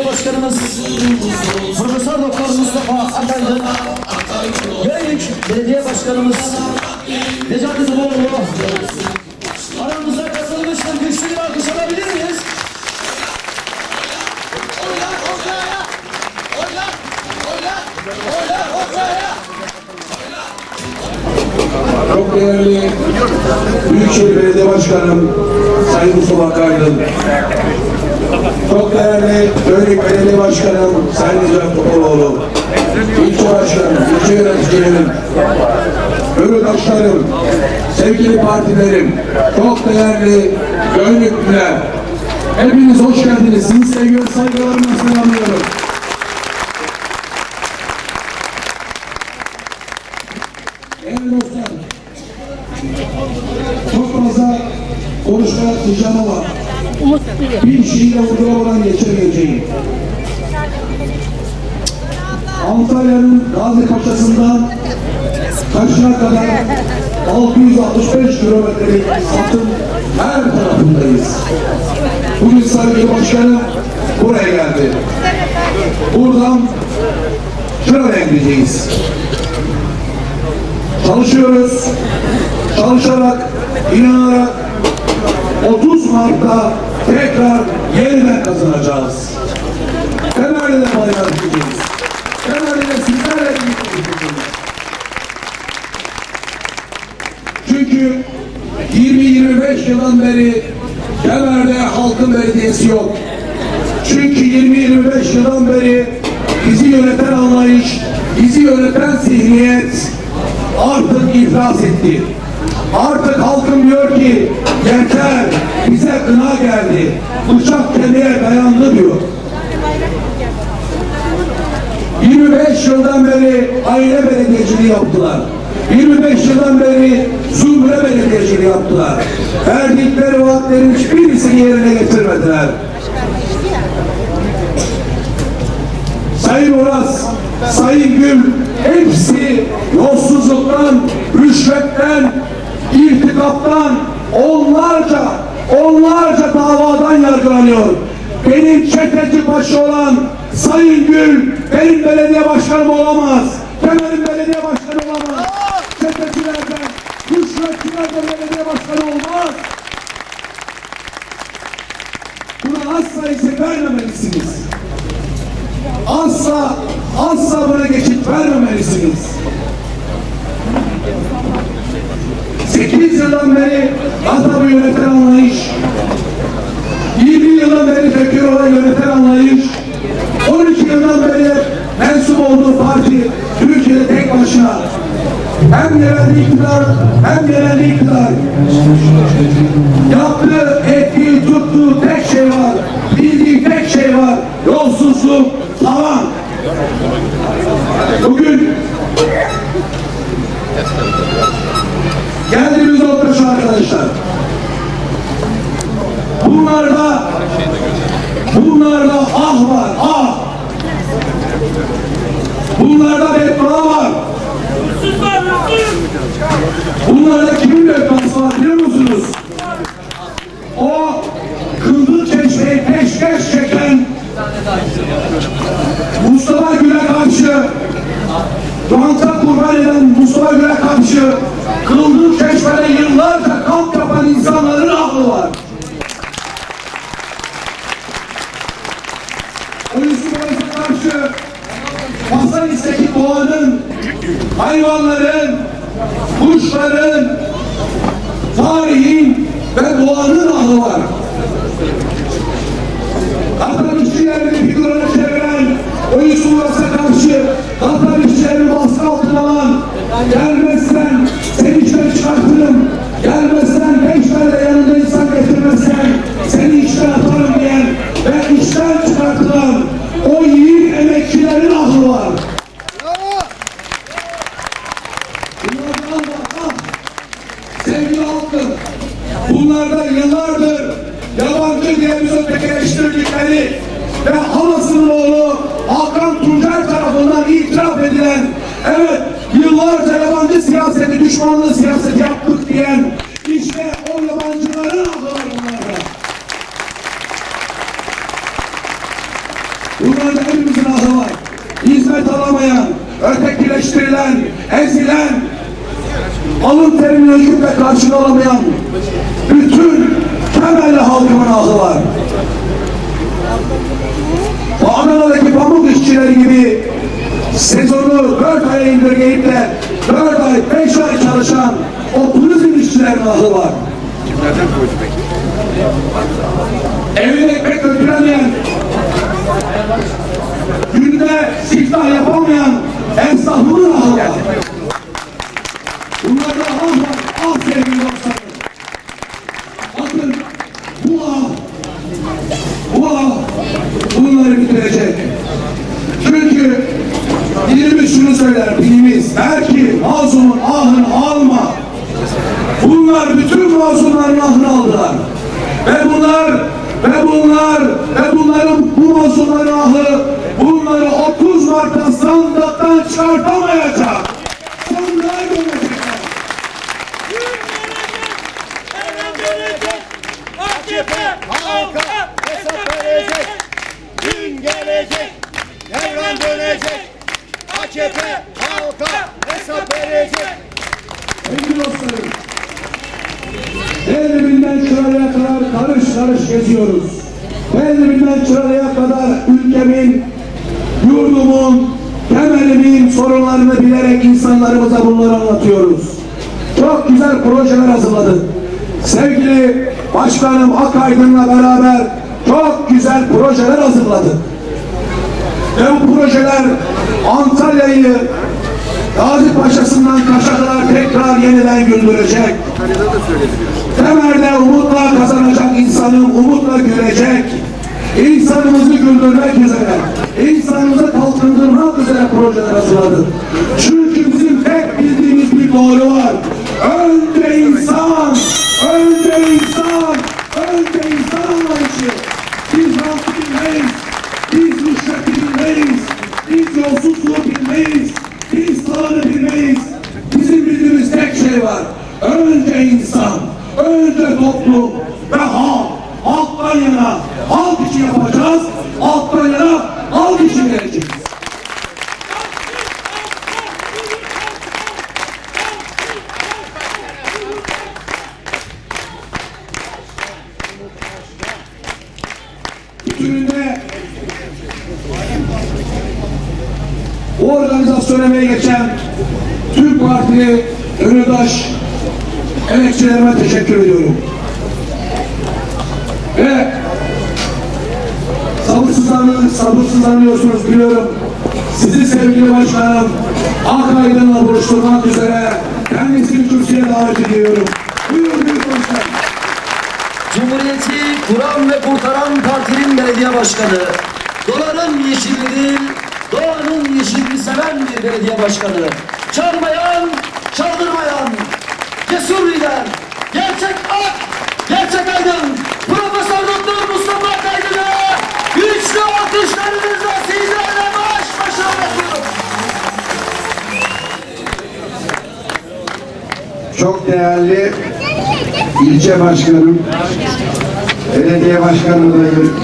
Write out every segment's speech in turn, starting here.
Belediye Başkanımız Profesör Doktor Mustafa Akaylı Göynük Belediye Başkanımız Necati Zuboğlu Aramıza katılmıştır. Güçlü bir alkış alabilir miyiz? Çok değerli Büyükşehir Belediye Başkanım Sayın Mustafa Akaydın, çok değerli Bölük Belediye Başkanım Sayın Necati Topaloğlu, ilçe başkanım, ilçe yöneticilerim, yurttaşlarım, sevgili partilerim, çok değerli Gönlüklüler, hepiniz hoş geldiniz. Sizi ve saygılarımla selamlıyorum. Değerli dostlar, çok fazla konuşmaya diyeceğim ama bir şeyle uygulamadan geçemeyeceğim. Antalya'nın Gazi Paşa'sından Kaşına kadar 665 kilometrelik hattın her tarafındayız. Bugün sevgili başkanım buraya geldi. Buradan şuraya gideceğiz. Çalışıyoruz. Çalışarak, inanarak 30 Mart'ta tekrar yeniden kazanacağız. Temelli de bayrağı diyeceğiz. Temelli de sizlerle birlikte diyeceğiz. Çünkü 20-25 yıldan beri Kemer'de halkın belediyesi yok. Çünkü 20-25 yıldan beri bizi yöneten anlayış, bizi yöneten zihniyet artık iflas etti. Artık halkım diyor ki yeter bize kına geldi. Bıçak kemiğe dayandı diyor. 25 yıldan beri aile belediyeciliği yaptılar. 25 yıldan beri zümre belediyeciliği yaptılar. Verdikleri vaatlerin hiçbirisini yerine getirmediler. Sayın Uras, Sayın Gül hepsi yolsuzluktan, rüşvetten, irtikaptan onlarca, onlarca davadan yargılanıyor. Benim çeteci başı olan Sayın Gül benim belediye başkanım olamaz. Kemal'in belediye başkanı olamaz. Çetecilerden, rüşvetçilerden belediye başkanı olmaz. Buna asla izin vermemelisiniz. Asla, asla buna geçit vermemelisiniz. 8 yıldan beri Atabı yöneten anlayış, 20 yıldan beri Tekirova'yı yöneten anlayış, 12 yıldan beri mensup olduğu parti Türkiye'de tek başına hem yerel iktidar hem yerel iktidar yaptığı, ettiği, tuttuğu tek şey var. Bildiği tek şey var. Yolsuzluk, tavan. Bugün nokta şu arkadaşlar. Bunlarda bunlarda ah var, ah. Bunlarda beddua var. Bunlarda kimin bedduası var biliyor musunuz? O kıldığı çeşmeyi peşkeş çeken Mustafa Gül'e karşı ranta kurban eden Mustafa Gül'e karşı kıldığı çeşmede yıllarca kamp yapan insanların aklı var. O Yusuf'a karşı Pasanis'teki doğanın, hayvanların, kuşların, tarihin ve doğanın ahı var. Katar işçilerini figürüne çeviren o Yusuf'a karşı Katar işçilerini baskı altına alan gelmezsen seni işten çıkartırım gelmezsen beş tane yanında insan getirmezsen seni işten atarım diyen ve işten çıkartılan o yiğit emekçilerin ahı var. Sevgili halkım, bunlardan yıllardır yabancı diye bizi ötekileştirdikleri ve halasının oğlu Hakan Tuncer tarafından itiraf edilen, evet yıllarca yabancı siyaseti, düşmanlı siyaset yaptık diyen işte o yabancıların akılları bunlarda. Bunlarda hepimizin aklı var. Hizmet alamayan, ötekileştirilen, ezilen, alın terimle hükümet karşılanamayan bütün temel halkımın ağzı var. Sezonu dört aya indirgeyip de dört ay, beş ay çalışan o turizm işçilerinin ahı var. Evine ekmek götüremeyen, günde siftah yapamayan esnafının ahı var. Bunlarda ah var, ah sevgili dostlarım. Bakın bu ah, bu ah bunları bitirecek. Şunu söyler, dinimiz der ki mazlumun ahını alma. Bunlar bütün mazlumların ahını aldılar. Ve bunlar ve bunlar ve bunların bu mazlumların ahı bunları 30 Mart'ta sandıktan çıkartamayacak. Sandığa gömecekler. AKP halka hesap verecek. Gün gelecek, devran dönecek. AKP halka hesap verecek. Sevgili dostlarım, Devribinden Çıralı'ya kadar karış karış geziyoruz. Devribinden Çıralı'ya kadar ülkemin, yurdumun, temelimin sorunlarını bilerek insanlarımıza bunları anlatıyoruz. Çok güzel projeler hazırladık. Sevgili Başkanım Akaydın'la beraber çok güzel projeler hazırladık. Bu projeler Antalya'yı Gazi Paşa'sından Kaş'a tekrar yeniden güldürecek. Temelde umutla kazanacak insanım umutla gülecek. İnsanımızı güldürmek üzere, insanımızı kalkındırmak üzere projeler hazırladık. Çünkü bizim tek bildiğimiz bir doğru var. Önce insan, önce insan, önce insan anlayışı. Biz halkı bilmeyiz, biz rüşveti bilmeyiz, biz yolsuzluğu bilmeyiz, biz sağını bilmeyiz. Bizim şey var. Önce insan, önce toplum ve halk. Halktan yana, halk için yapacağız. Halktan yana, halk için vereceğiz. Bütününde bu organizasyon emeği geçen tüm parti önüdaş emekçilerime teşekkür ediyorum. Ve sabırsızlanıyorsunuz, sabırsızlanıyorsunuz biliyorum. Sizi sevgili başkanım Akaydın'la buluşturmak üzere kendisini kürsüye davet ediyorum. Buyurun büyük başkan. Cumhuriyeti kuran ve kurtaran partinin belediye başkanı, doların yeşilini, doğanın yeşilini seven bir belediye başkanı, çalmayan, çaldırmayan, cesur lider, gerçek ak, gerçek aydın, Profesör Doktor Mustafa Akaydın'ı güçlü alkışlarınızla sizlerle baş başa bırakıyorum. Çok değerli ilçe başkanım, belediye başkanı adayım,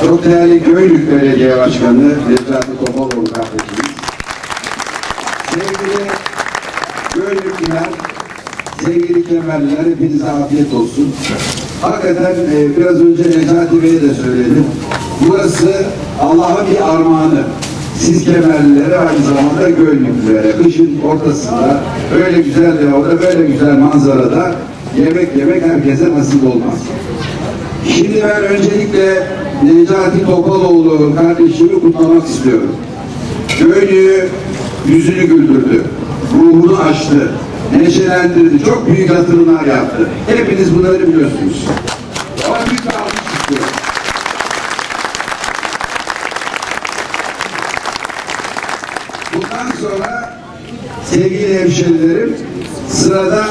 çok değerli Göynük Belediye Başkanı Necati Topaloğlu kardeşimiz, sevgili Göynükliler, sevgili Kemerliler hepinize afiyet olsun. Hakikaten e, biraz önce Necati Bey de söyledi. Burası Allah'ın bir armağanı. Siz Kemerlilere aynı zamanda Göynüklülere kışın ortasında böyle güzel havada böyle güzel manzarada yemek yemek herkese nasip olmaz. Şimdi ben öncelikle Necati Topaloğlu kardeşimi kutlamak istiyorum. Göynü'yü yüzünü güldürdü, ruhunu açtı, neşelendirdi, çok büyük yatırımlar yaptı. Hepiniz bunları biliyorsunuz. Ama büyük bir alkış istiyorum. Bundan sonra sevgili hemşerilerim sırada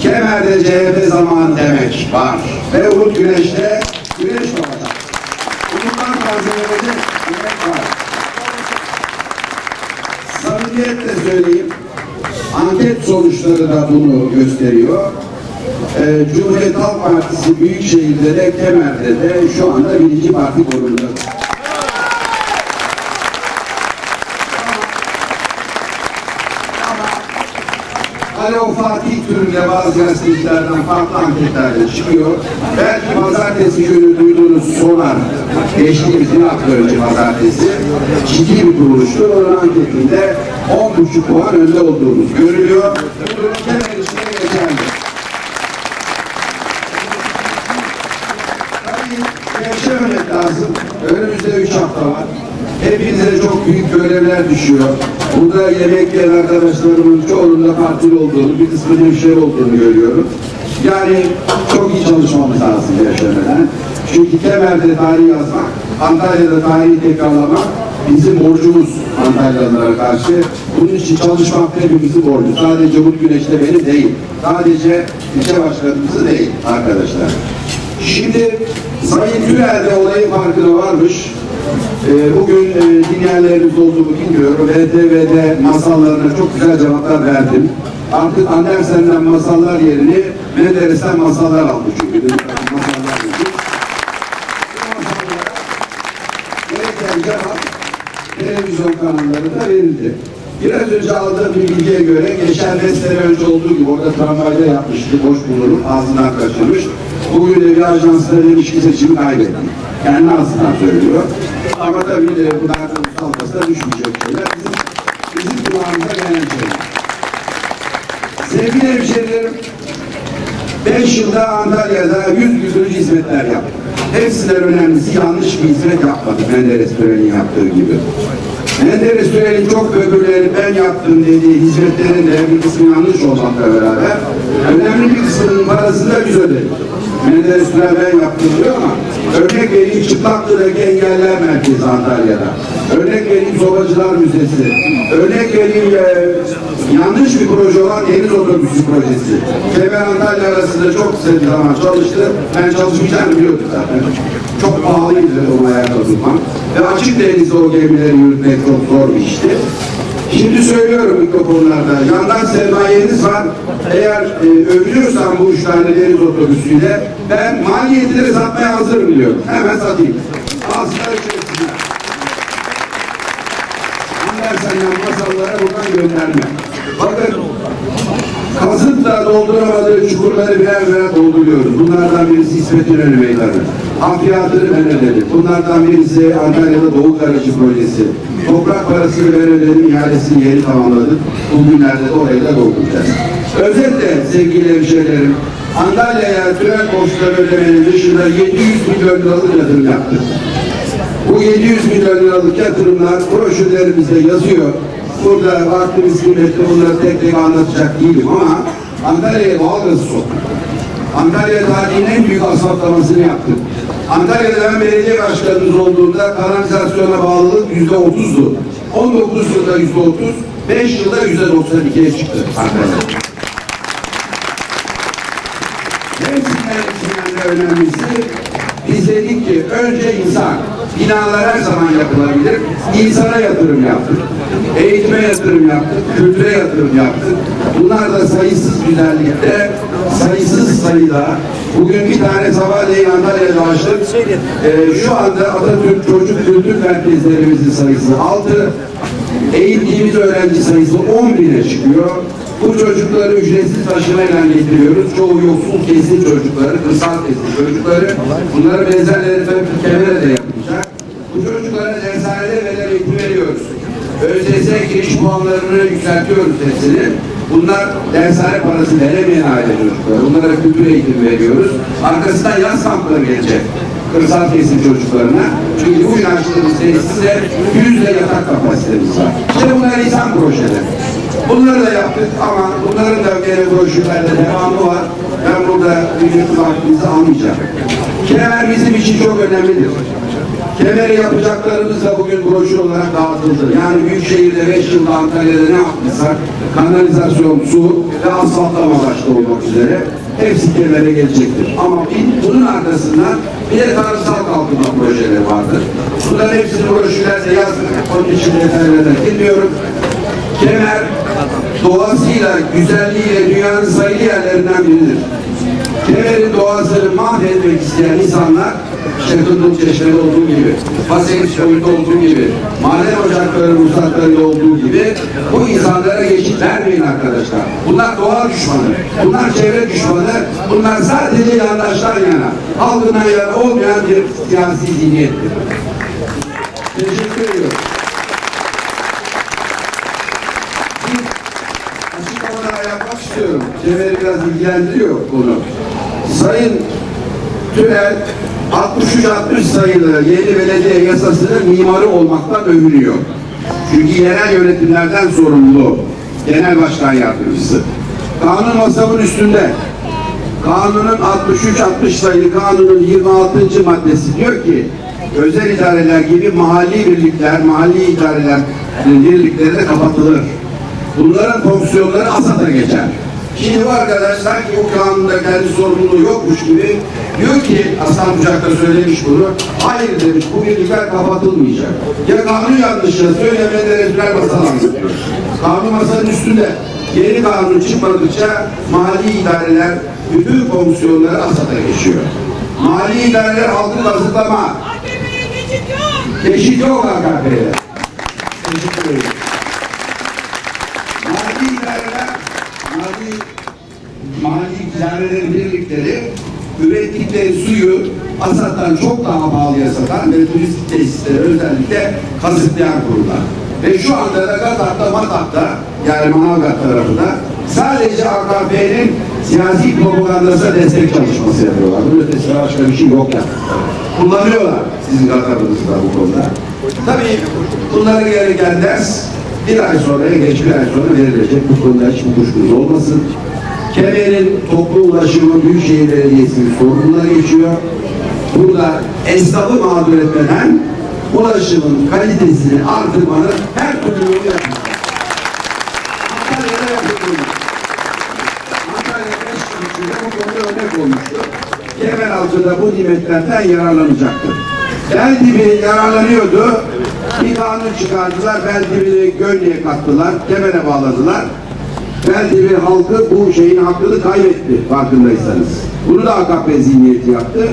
Kemer'de CHP zamanı demek var. Ve Umut Güneş'te söyleyeyim. Anket sonuçları da bunu gösteriyor. Ee, Cumhuriyet Halk Partisi Büyükşehir'de de Kemer'de de şu anda birinci parti konumunda. Hani o Fatih türünde bazı gazetecilerden farklı anketlerde çıkıyor. Belki pazartesi günü duyduğunuz sonar, geçtiğimiz bir hafta önce pazartesi, ciddi bir kuruluştu. Onun anketinde 10,5 puan önde olduğumuz görülüyor. Bu durum genel içine geçerli. Tabii gevşememek lazım. Önümüzde üç hafta var. Hepinize çok büyük görevler düşüyor. Burada yemek yiyen arkadaşlarımın çoğunun da partili olduğunu, bir kısmı hemşire olduğunu görüyorum. Yani çok iyi çalışmamız lazım gevşemeden. Çünkü Kemer'de tarih yazmak, Antalya'da tarihi tekrarlamak bizim borcumuz Antalyalılara karşı. Bunun için çalışmak hepimizin borcu. Sadece bu güneşte benim değil. Sadece ilçe başkanımızı değil arkadaşlar. Şimdi Sayın Gürel de olayın farkına varmış. Ee, bugün e, dinleyenlerimiz olduğumu bilmiyorum. VTV'de masallarına çok güzel cevaplar verdim. Artık Andersen'den masallar yerini Menderes'ten masallar aldı çünkü. Masallar dedi. Bu masallara gereken cevap televizyon kanallarında verildi. Biraz önce aldığım bir bilgiye göre geçen beş sene önce olduğu gibi orada tramvayda yapmıştı, boş bulunup ağzından kaçırmış. Bugün de bir ajansla demiş ki seçimi kaybettim. Kendi ağzından söylüyor. Ama tabii de bunlardan salmasına düşmeyecek şeyler. Bizim, bizim kulağımıza gelen şeyler. Sevgili hemşehrilerim, 5 yılda Antalya'da 100 güldürücü hizmetler yaptık. Hepsinden önemlisi yanlış bir hizmet yapmadık Menderes Tören'in yaptığı gibi. Menderes Tören'in çok böbürleri ben yaptım dediği hizmetlerin de bir kısmı yanlış olmakla beraber önemli bir kısmının parasını da biz ödedik. Menderes Tören ben yaptım diyor ama örnek vereyim Çıplaklı'daki Engeller Merkezi Antalya'da. Örnek vereyim Sobacılar Müzesi. Örnek vereyim e, yanlış bir proje olan deniz otobüsü projesi. Kemer Antalya arasında çok kısa bir zaman çalıştı. Ben çalışmayacağını biliyordum zaten. Çok pahalıydı onu ayakta tutmak. Ve açık denizde o gemileri yürütmek çok zor bir işti. Şimdi söylüyorum mikrofonlarda, yandan sermayeniz var. Eğer e, övülüyorsam bu üç tane deniz otobüsüyle, ben maliyetleri satmaya hazırım diyorum. Hemen satayım. Ağzına içerisine. Andersen'den masallara buradan gönderme. Bakın kazıp da dolduramadığı çukurları birer birer dolduruyoruz. Bunlardan birisi İsmet İnönü Meydanı. Amfiyatını ben ödedim. Bunlardan birisi Antalya'da Doğu Garajı Projesi. Toprak parasını ben ödedim, ihalesini yeni tamamladık. Bugünlerde de orayı da dolduracağız. Özetle sevgili hemşehrilerim, Antalya'ya tünel borçları ödemenin dışında 700 milyon liralık yatırım yaptık. Bu 700 milyon liralık yatırımlar broşürlerimizde yazıyor. Burada vaktimiz kıymetli bunları tek tek anlatacak değilim ama Antalya'ya doğalgazı soktuk. Antalya tarihinin en büyük asfaltlamasını yaptık. Antalya'da ben belediye başkanımız olduğunda kanalizasyona bağlılık yüzde otuzdu. 19 yılda yüzde otuz, 5 yılda yüzde 92'ye çıktı Antalya. Hepsinden hepsinden de önemlisi biz dedik ki önce insan. Binalar her zaman yapılabilir. İnsana yatırım yaptık. Eğitime yatırım yaptık. Kültüre yatırım yaptık. Bunlar da sayısız güzellikte, sayısız sayıda. Bugün bir tane sabahleyin Antalya'da açtık. Ee, şu anda Atatürk Çocuk Kültür Merkezlerimizin sayısı 6. Eğittiğimiz öğrenci sayısı 10 bine çıkıyor. Bu çocukları ücretsiz taşımayla getiriyoruz. Çoğu yoksul kesim çocukları, kırsal kesim çocukları. Bunların benzerleri tabii kemere de yapılacak. Bu çocuklara dershanede veren eğitim veriyoruz. ÖSS giriş puanlarını yükseltiyoruz hepsini. Bunlar dershane parası veremeyen aile çocukları. Bunlara kültür eğitimi veriyoruz. Arkasından yaz kampları gelecek. Kırsal kesim çocuklarına. Çünkü bu açtığımız tesiste yüzde yatak kapasitemiz var. İşte bunlar insan projeleri. Bunları da yaptık ama bunların da gene broşürlerde devamı var. Ben burada ücretli vaktinizi almayacağım. Kemer bizim için çok önemlidir. Kemeri yapacaklarımız da bugün broşür olarak dağıtıldı. Yani Büyükşehir'de 5 yılda Antalya'da ne yapmışsak kanalizasyon, su ve asfaltlama başta olmak üzere hepsi kemere gelecektir. Ama bunun arkasından bir de tarımsal kalkınma projeleri vardır. Bunların hepsini broşürlerde yazdık. Onun için detaylarına girmiyorum. Kemer doğasıyla, güzelliğiyle dünyanın sayılı yerlerinden biridir. Kemer'in doğasını mahvetmek isteyen insanlar Şehzadın Çeşme'de olduğu gibi, Faselis Koyu'da olduğu gibi, maden ocakları, ruhsatlarında olduğu gibi bu insanlara geçit vermeyin arkadaşlar. Bunlar doğa düşmanı, bunlar çevre düşmanı, bunlar sadece yandaşlar yana, halkına yana olmayan bir siyasi zihniyettir. Teşekkür ediyorum. Bir açıklamalar yapmak istiyorum. Biraz ilgilendiriyor konu. Sayın Tünel 63-60 sayılı yeni belediye yasasının mimarı olmaktan övünüyor. Çünkü yerel yönetimlerden sorumlu genel başkan yardımcısı. Kanun masamın üstünde. Kanunun 63-60 sayılı kanunun 26. maddesi diyor ki özel idareler gibi mahalli birlikler, mahalli idareler birlikleri de kapatılır. Bunların fonksiyonları ASAD'a geçer. Şimdi bu arkadaş sanki bu kanunda kendi sorumluluğu yokmuş gibi diyor ki Aslan Bucak da söylemiş bunu. Hayır demiş bu birlikler kapatılmayacak. Ya kanun yanlış yazıyor ya menderesler masal anlatıyor. Kanun masanın üstünde. Yeni kanun çıkmadıkça mali idareler bütün fonksiyonları ASAD'a geçiyor. Mali idareler halkı kazıklama. Geçit yok AKP'ye. Teşekkür ederim. Mali idareler, mali, mali idarelerin birlikleri ürettikleri suyu Asat'tan çok daha pahalıya satan ve turistik tesisleri özellikle kazıklayan kurumlar. Ve şu anda da Gatat'ta, Matat'ta yani Manavgat tarafında sadece AKP'nin siyasi propagandasına destek çalışması yapıyorlar. Bunun ötesinde başka bir şey yok yani. Kullanıyorlar sizin Gatat'ınızda bu konuda. Tabii bunlara gereken ders bir ay sonra, geç bir ay sonra verilecek. Bu konuda hiçbir kuşkunuz olmasın. Kemer'in toplu ulaşımı Büyükşehir Belediyesi'nin sorumluluğuna geçiyor. Burada esnafı mağdur etmeden ulaşımın kalitesini artırmanın her türlü yolu yapmak. Antalya'da yapılıyor. Antalya beş yıl içinde bu konuda örnek olmuştu. Kemer halkı da bu nimetlerden yararlanacaktır. Beldibi yararlanıyordu. Kanun çıkardılar. Beldibini Gönlü'ye kattılar. Kemer'e bağladılar. Beldibi halkı bu şeyin hakkını kaybetti farkındaysanız. Bunu da AKP zihniyeti yaptı.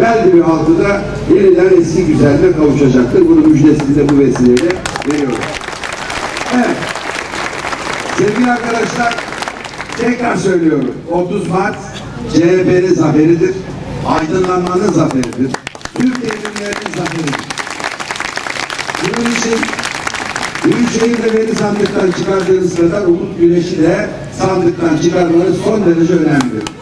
Beldibi halkı da yeniden eski güzelliğe kavuşacaktır. Bunun müjdesini de bu vesileyle veriyorum. Evet. Sevgili arkadaşlar, tekrar söylüyorum. 30 Mart CHP'nin zaferidir. Aydınlanmanın zaferidir. Türk devrimlerinin zaferidir. Bunun için Büyükşehir'de beni sandıktan çıkardığınız kadar Umut Güneş'i de sandıktan çıkarmanız son derece önemlidir.